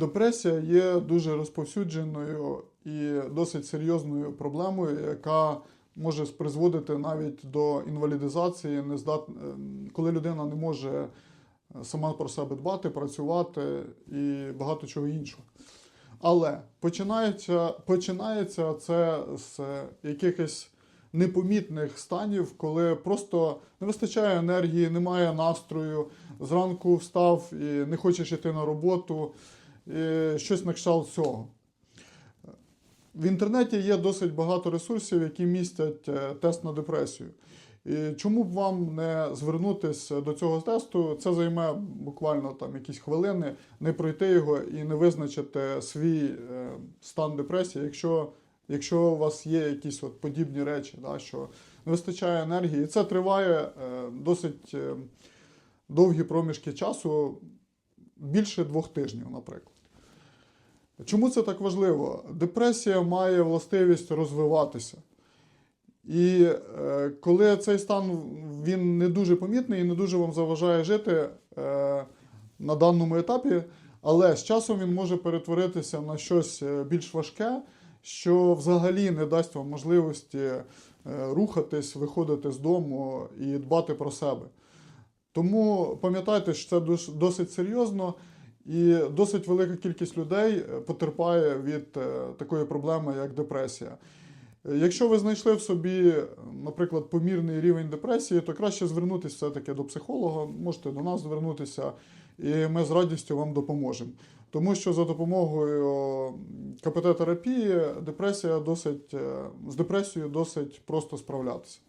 Депресія є дуже розповсюдженою і досить серйозною проблемою, яка може призводити навіть до інвалідизації, е, коли людина не може сама про себе дбати, працювати і багато чого іншого. Але починається, починається це з якихось непомітних станів, коли просто не вистачає енергії, немає настрою, зранку встав і не хочеш йти на роботу, щось на кшталт цього. В інтернеті є досить багато ресурсів, які містять е, тест на депресію. І чому б вам не звернутися до цього тесту? Це займе буквально там якісь хвилини, не пройти його і не визначити свій е, стан депресії, якщо, якщо у вас є якісь от подібні речі, да, що не вистачає енергії. І це триває е, досить е, довгі проміжки часу, більше двох тижнів, наприклад. Чому це так важливо? Депресія має властивість розвиватися. І е, коли цей стан він не дуже помітний і не дуже вам заважає жити е, на даному етапі, але з часом він може перетворитися на щось е, більш важке, що взагалі не дасть вам можливості е, рухатись, виходити з дому і дбати про себе. Тому пам'ятайте, що це досить серйозно, і досить велика кількість людей е, потерпає від е, такої проблеми, як депресія. Якщо ви знайшли в собі, наприклад, помірний рівень депресії, то краще звернутися все-таки до психолога, можете до нас звернутися, і ми з радістю вам допоможемо. Тому що за допомогою КПТ-терапії депресія досить, е, з депресією досить просто справлятися.